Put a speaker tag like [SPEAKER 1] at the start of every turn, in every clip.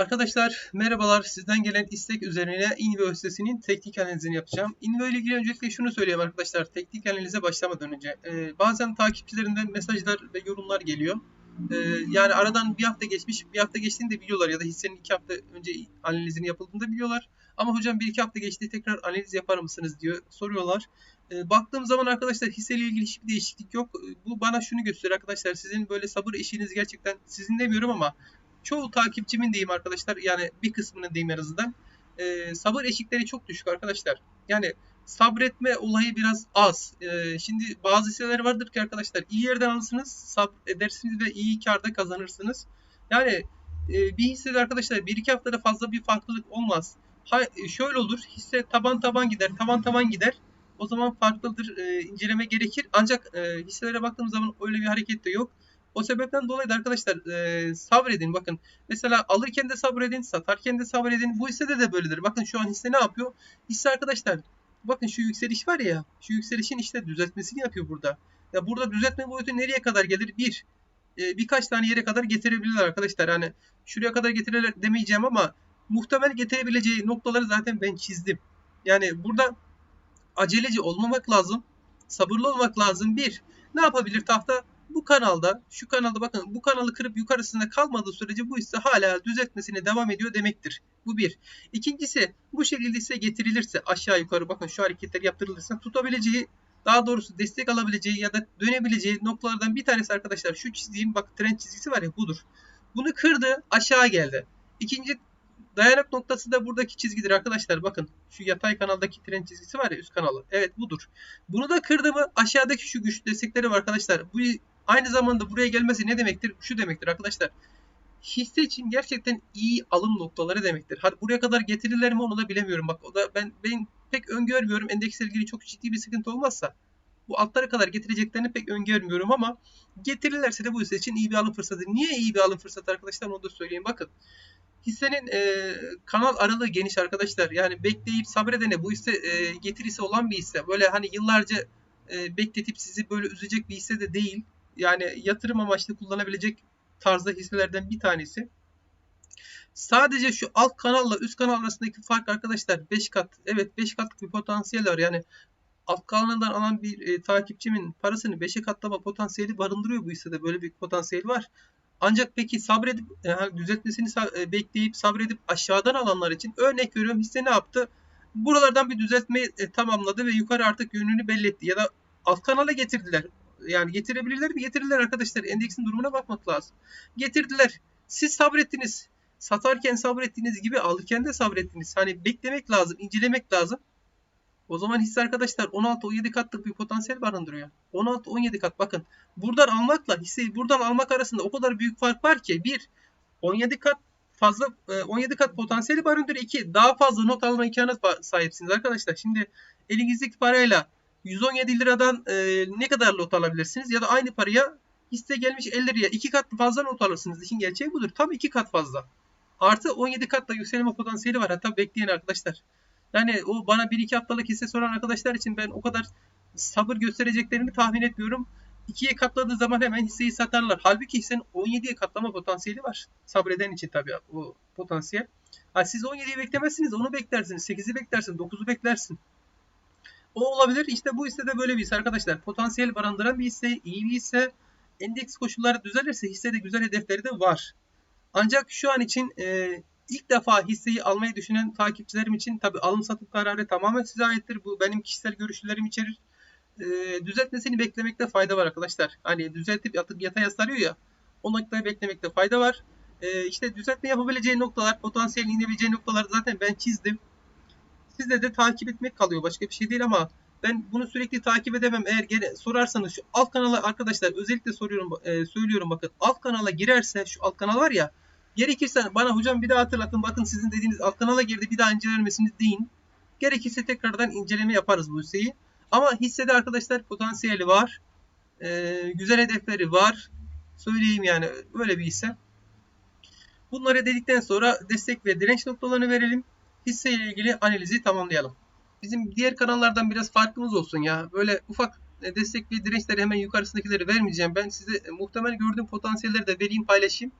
[SPEAKER 1] Arkadaşlar merhabalar. Sizden gelen istek üzerine Invo sitesinin teknik analizini yapacağım. Invo ile ilgili öncelikle şunu söyleyeyim arkadaşlar. Teknik analize başlamadan önce. Ee, bazen takipçilerinden mesajlar ve yorumlar geliyor. Ee, yani aradan bir hafta geçmiş, bir hafta geçtiğini de biliyorlar ya da hissenin iki hafta önce analizini yapıldığını da biliyorlar. Ama hocam bir iki hafta geçti tekrar analiz yapar mısınız diyor soruyorlar. Ee, baktığım zaman arkadaşlar hisseyle ilgili hiçbir değişiklik yok. Ee, Bu bana şunu gösteriyor arkadaşlar. Sizin böyle sabır eşiğiniz gerçekten sizin demiyorum ama çoğu takipçimin diyeyim arkadaşlar yani bir kısmının diyeyim en azından e, sabır eşikleri çok düşük arkadaşlar. Yani sabretme olayı biraz az. E, şimdi bazı hisseler vardır ki arkadaşlar iyi yerden alırsınız, sabredersiniz ve iyi karda kazanırsınız. Yani e, bir hissede arkadaşlar 1-2 haftada fazla bir farklılık olmaz. Ha, e, şöyle olur hisse taban taban gider, taban taban gider. O zaman farklıdır, e, inceleme gerekir. Ancak e, hisselere baktığımız zaman öyle bir hareket de yok. O sebepten dolayı da arkadaşlar e, sabredin. Bakın mesela alırken de sabredin, satarken de sabredin. Bu hissede de böyledir. Bakın şu an hisse ne yapıyor? Hisse arkadaşlar bakın şu yükseliş var ya şu yükselişin işte düzeltmesini yapıyor burada. Ya burada düzeltme boyutu nereye kadar gelir? Bir, e, birkaç tane yere kadar getirebilirler arkadaşlar. Hani şuraya kadar getirirler demeyeceğim ama muhtemel getirebileceği noktaları zaten ben çizdim. Yani burada aceleci olmamak lazım. Sabırlı olmak lazım. Bir, ne yapabilir tahta? Bu kanalda, şu kanalda bakın bu kanalı kırıp yukarısında kalmadığı sürece bu hisse hala düzeltmesine devam ediyor demektir. Bu bir. İkincisi bu şekilde ise getirilirse aşağı yukarı bakın şu hareketler yaptırılırsa tutabileceği daha doğrusu destek alabileceği ya da dönebileceği noktalardan bir tanesi arkadaşlar şu çizdiğim bak trend çizgisi var ya budur. Bunu kırdı aşağı geldi. İkinci dayanak noktası da buradaki çizgidir arkadaşlar. Bakın şu yatay kanaldaki trend çizgisi var ya üst kanalı. Evet budur. Bunu da kırdı mı aşağıdaki şu güç destekleri var arkadaşlar. Bu Aynı zamanda buraya gelmesi ne demektir? Şu demektir arkadaşlar. Hisse için gerçekten iyi alım noktaları demektir. Hadi buraya kadar getirirler mi onu da bilemiyorum. Bak o da ben ben pek öngörmüyorum. Endeksle ilgili çok ciddi bir sıkıntı olmazsa bu altlara kadar getireceklerini pek öngörmüyorum ama getirirlerse de bu hisse için iyi bir alım fırsatı. Niye iyi bir alım fırsatı arkadaşlar onu da söyleyeyim. Bakın hissenin e, kanal aralığı geniş arkadaşlar. Yani bekleyip sabredene bu hisse e, getirisi olan bir hisse. Böyle hani yıllarca e, bekletip sizi böyle üzecek bir hisse de değil yani yatırım amaçlı kullanabilecek tarzda hisselerden bir tanesi. Sadece şu alt kanalla üst kanal arasındaki fark arkadaşlar 5 kat. Evet 5 katlık bir potansiyel var. Yani alt kanalından alan bir e, takipçimin parasını 5'e katlama potansiyeli barındırıyor bu hissede. Böyle bir potansiyel var. Ancak peki sabredip yani düzeltmesini e, bekleyip sabredip aşağıdan alanlar için örnek veriyorum hisse ne yaptı? Buralardan bir düzeltme e, tamamladı ve yukarı artık yönünü belli etti. Ya da alt kanala getirdiler yani getirebilirler mi? Getirirler arkadaşlar. Endeksin durumuna bakmak lazım. Getirdiler. Siz sabrettiniz. Satarken sabrettiğiniz gibi alırken de sabrettiniz. Hani beklemek lazım, incelemek lazım. O zaman hisse arkadaşlar 16-17 katlık bir potansiyel barındırıyor. 16-17 kat bakın. Buradan almakla hisseyi buradan almak arasında o kadar büyük fark var ki. Bir, 17 kat fazla 17 kat potansiyeli barındırıyor. İki, daha fazla not alma imkanı sahipsiniz arkadaşlar. Şimdi elinizdeki parayla 117 liradan e, ne kadar lot alabilirsiniz? Ya da aynı paraya hisse gelmiş 50 liraya 2 kat fazla not alırsınız. İşin gerçeği budur. Tam 2 kat fazla. Artı 17 katla yükselme potansiyeli var. Hatta bekleyen arkadaşlar. Yani o bana 1-2 haftalık hisse soran arkadaşlar için ben o kadar sabır göstereceklerini tahmin etmiyorum. 2'ye katladığı zaman hemen hisseyi satarlar. Halbuki hissenin 17'ye katlama potansiyeli var. Sabreden için tabii o potansiyel. Ha, siz 17'yi beklemezsiniz. Onu beklersiniz. 8'i beklersin. 9'u beklersin. O olabilir. İşte bu hisse de böyle bir hisse arkadaşlar. Potansiyel barındıran bir hisse, iyi bir hisse. Endeks koşulları düzelirse hissede güzel hedefleri de var. Ancak şu an için e, ilk defa hisseyi almayı düşünen takipçilerim için tabi alım satım kararı tamamen size aittir. Bu benim kişisel görüşlerim içerir. E, düzeltmesini beklemekte fayda var arkadaşlar. Hani düzeltip yatıp yataya sarıyor ya. O noktayı beklemekte fayda var. E, işte düzeltme yapabileceği noktalar, potansiyel inebileceği noktalar zaten ben çizdim. Sizde de takip etmek kalıyor. Başka bir şey değil ama ben bunu sürekli takip edemem. Eğer gene sorarsanız şu alt kanala arkadaşlar özellikle soruyorum e, söylüyorum bakın. Alt kanala girerse şu alt kanal var ya gerekirse bana hocam bir daha hatırlatın. Bakın sizin dediğiniz alt kanala girdi bir daha incelemesini deyin. Gerekirse tekrardan inceleme yaparız bu hisseyi. Ama hissede arkadaşlar potansiyeli var. Ee, güzel hedefleri var. Söyleyeyim yani böyle bir hisse. Bunları dedikten sonra destek ve direnç noktalarını verelim hisse ile ilgili analizi tamamlayalım. Bizim diğer kanallardan biraz farkımız olsun ya. Böyle ufak e, destek ve dirençleri hemen yukarısındakileri vermeyeceğim. Ben size e, muhtemel gördüğüm potansiyelleri de vereyim paylaşayım.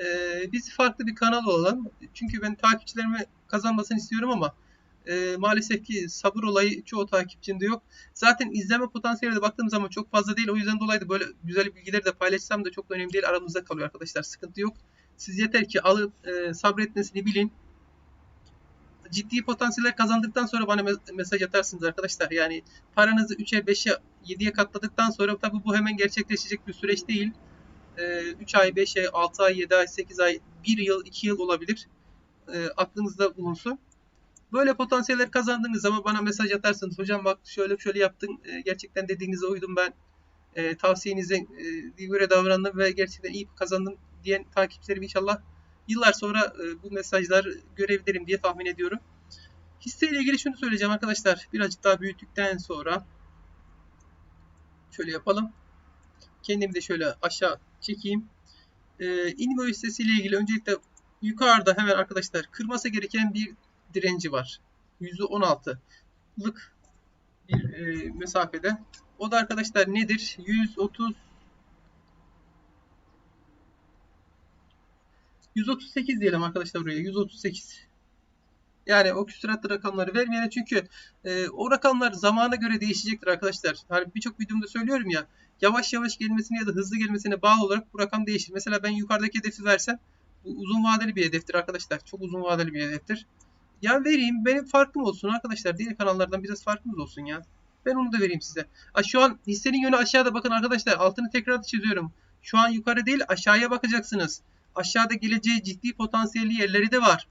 [SPEAKER 1] Ee, biz farklı bir kanal olalım. Çünkü ben takipçilerimi kazanmasını istiyorum ama e, maalesef ki sabır olayı çoğu takipçimde yok. Zaten izleme potansiyeli de baktığım zaman çok fazla değil. O yüzden dolayı da böyle güzel bilgileri de paylaşsam da çok önemli değil. Aramızda kalıyor arkadaşlar. Sıkıntı yok. Siz yeter ki alıp e, sabretmesini bilin. Ciddi potansiyeller kazandıktan sonra bana me- mesaj atarsınız arkadaşlar. Yani paranızı 3'e, 5'e, 7'ye katladıktan sonra tabii bu hemen gerçekleşecek bir süreç değil. 3 ay, 5 ay, 6 ay, 7 ay, 8 ay, 1 yıl, 2 yıl olabilir. E, aklınızda bulunsun. Böyle potansiyeller kazandığınız zaman bana mesaj atarsınız. Hocam bak şöyle şöyle yaptın. E, gerçekten dediğinize uydum ben. Tavsiyenize göre davrandım ve gerçekten iyi kazandım diyen takipçilerim inşallah yıllar sonra e, bu mesajlar görebilirim diye tahmin ediyorum. Hisseyle ilgili şunu söyleyeceğim arkadaşlar. Birazcık daha büyüttükten sonra şöyle yapalım. Kendimi de şöyle aşağı çekeyim. E, hissesiyle ilgili öncelikle yukarıda hemen arkadaşlar kırması gereken bir direnci var. %16'lık bir e, mesafede. O da arkadaşlar nedir? 130 138 diyelim arkadaşlar buraya. 138. Yani o küsuratlı rakamları vermeyene çünkü e, o rakamlar zamana göre değişecektir arkadaşlar. Hani birçok videomda söylüyorum ya yavaş yavaş gelmesine ya da hızlı gelmesine bağlı olarak bu rakam değişir. Mesela ben yukarıdaki hedefi versem bu uzun vadeli bir hedeftir arkadaşlar. Çok uzun vadeli bir hedeftir. Ya vereyim benim farkım olsun arkadaşlar. Diğer kanallardan biraz farkımız olsun ya. Ben onu da vereyim size. Ha, şu an hissenin yönü aşağıda bakın arkadaşlar. Altını tekrar çiziyorum. Şu an yukarı değil aşağıya bakacaksınız. Aşağıda geleceği ciddi potansiyelli yerleri de var.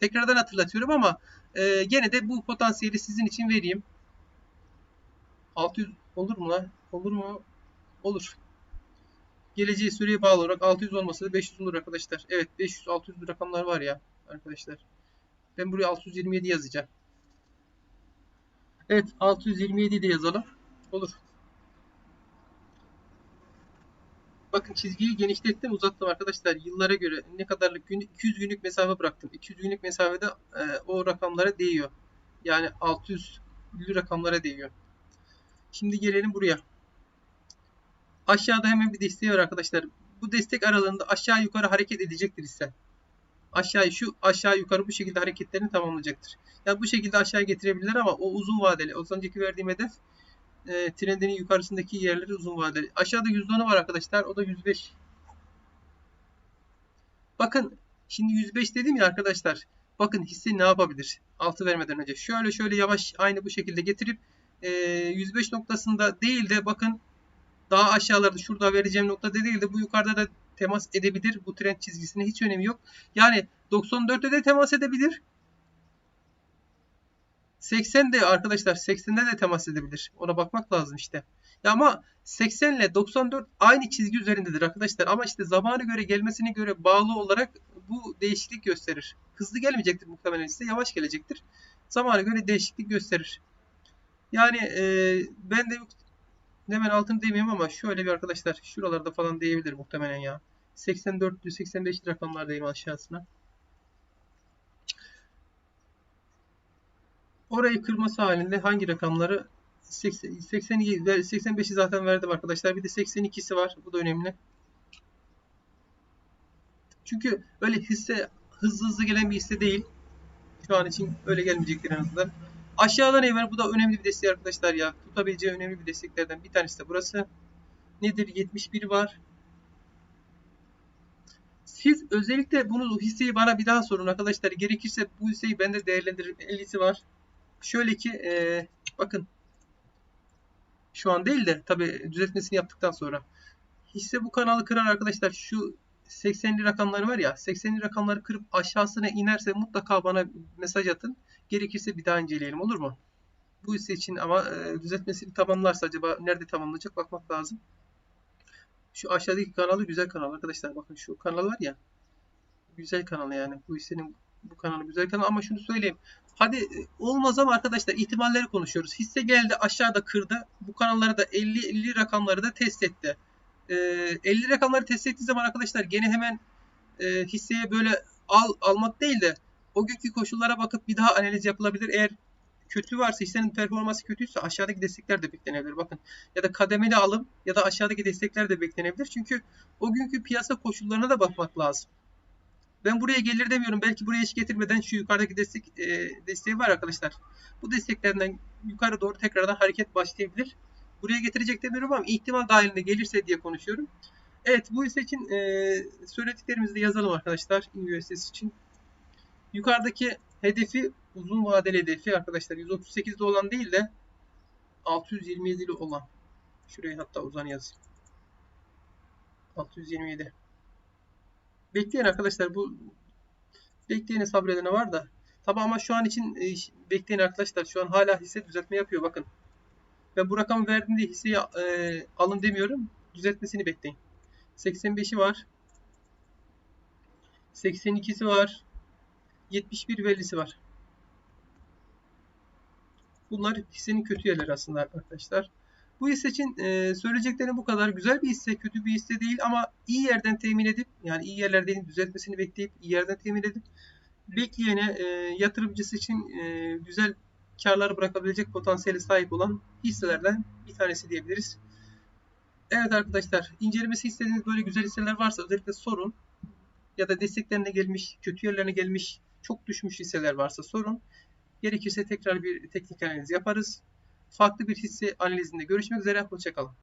[SPEAKER 1] Tekrardan hatırlatıyorum ama e, gene de bu potansiyeli sizin için vereyim. 600 olur mu lan? Olur mu? Olur. Geleceği süreye bağlı olarak 600 olmasa da 500 olur arkadaşlar. Evet 500-600 rakamlar var ya arkadaşlar. Ben buraya 627 yazacağım. Evet 627 de yazalım. Olur. Bakın çizgiyi genişlettim uzattım arkadaşlar. Yıllara göre ne kadarlık gün 200 günlük mesafe bıraktım. 200 günlük mesafede e, o rakamlara değiyor. Yani 600 rakamlara değiyor. Şimdi gelelim buraya. Aşağıda hemen bir desteği var arkadaşlar. Bu destek aralığında aşağı yukarı hareket edecektir ise aşağı şu aşağı yukarı bu şekilde hareketlerini tamamlayacaktır. Yani bu şekilde aşağı getirebilirler ama o uzun vadeli. Az önceki verdiğim hedef e, trendinin yukarısındaki yerleri uzun vadeli. Aşağıda %10'u var arkadaşlar. O da 105. Bakın şimdi 105 dedim ya arkadaşlar. Bakın hisse ne yapabilir? Altı vermeden önce. Şöyle şöyle yavaş aynı bu şekilde getirip e, 105 noktasında değil de bakın daha aşağılarda şurada vereceğim noktada değil de bu yukarıda da temas edebilir. Bu trend çizgisine hiç önemi yok. Yani 94'te de temas edebilir. 80 de arkadaşlar 80'de de temas edebilir. Ona bakmak lazım işte. Ya ama 80 ile 94 aynı çizgi üzerindedir arkadaşlar. Ama işte zamanı göre gelmesine göre bağlı olarak bu değişiklik gösterir. Hızlı gelmeyecektir muhtemelen ise yavaş gelecektir. Zamana göre değişiklik gösterir. Yani e, ben de hemen altını değmiyorum ama şöyle bir arkadaşlar şuralarda falan değebilir muhtemelen ya. 84 85 rakamlardayım aşağısına. Orayı kırması halinde hangi rakamları 80, 82 85'i zaten verdim arkadaşlar. Bir de 82'si var. Bu da önemli. Çünkü öyle hisse hızlı hızlı gelen bir hisse değil. Şu an için öyle gelmeyecektir en azından. Aşağıdan evvel bu da önemli bir destek arkadaşlar ya. Tutabileceği önemli bir desteklerden bir tanesi de burası. Nedir? 71 var. Siz özellikle bunu hisseyi bana bir daha sorun arkadaşlar. Gerekirse bu hisseyi ben de değerlendiririm. 50'si var. Şöyle ki e, bakın şu an değil de tabi düzeltmesini yaptıktan sonra hisse bu kanalı kırar arkadaşlar şu 80'li rakamları var ya 80'li rakamları kırıp aşağısına inerse mutlaka bana mesaj atın. Gerekirse bir daha inceleyelim olur mu? Bu hisse için ama e, düzeltmesini tamamlarsa acaba nerede tamamlayacak bakmak lazım. Şu aşağıdaki kanalı güzel kanal arkadaşlar. Bakın şu kanal var ya. Güzel kanal yani. Bu hissenin bu kanalı güzel kanal ama şunu söyleyeyim. Hadi e, olmaz ama arkadaşlar ihtimalleri konuşuyoruz. Hisse geldi aşağıda kırdı. Bu kanalları da 50 50 rakamları da test etti. Ee, 50 rakamları test ettiği zaman arkadaşlar gene hemen e, hisseye böyle al almak değil de o günkü koşullara bakıp bir daha analiz yapılabilir. Eğer kötü varsa hissenin performansı kötüyse aşağıdaki destekler de beklenebilir. Bakın ya da kademeli alım ya da aşağıdaki destekler de beklenebilir. Çünkü o günkü piyasa koşullarına da bakmak lazım. Ben buraya gelir demiyorum. Belki buraya hiç getirmeden şu yukarıdaki destek e, desteği var arkadaşlar. Bu desteklerden yukarı doğru tekrardan hareket başlayabilir. Buraya getirecek demiyorum ama ihtimal dahilinde gelirse diye konuşuyorum. Evet bu hisse için e, söylediklerimizi de yazalım arkadaşlar. USS için. Yukarıdaki hedefi uzun vadeli hedefi arkadaşlar 138'de olan değil de 627'li olan. Şuraya hatta uzan yazayım. 627. Bekleyen arkadaşlar bu bekleyene sabredene var da. Tabi ama şu an için e, bekleyen arkadaşlar şu an hala hisse düzeltme yapıyor bakın. Ben bu rakamı verdim diye hisseyi e, alın demiyorum. Düzeltmesini bekleyin. 85'i var. 82'si var. 71 bellisi var. Bunlar hissenin kötü yerleri aslında arkadaşlar. Bu hisse için e, söyleyeceklerim bu kadar. Güzel bir hisse, kötü bir hisse değil ama iyi yerden temin edip yani iyi yerlerden düzeltmesini bekleyip iyi yerden temin edip bekleyene e, yatırımcısı için e, güzel karlar bırakabilecek potansiyeli sahip olan hisselerden bir tanesi diyebiliriz. Evet arkadaşlar incelemesi istediğiniz böyle güzel hisseler varsa özellikle sorun ya da desteklerine gelmiş, kötü yerlerine gelmiş, çok düşmüş hisseler varsa sorun. Gerekirse tekrar bir teknik analiz yaparız. Farklı bir hisse analizinde görüşmek üzere. Hoşçakalın.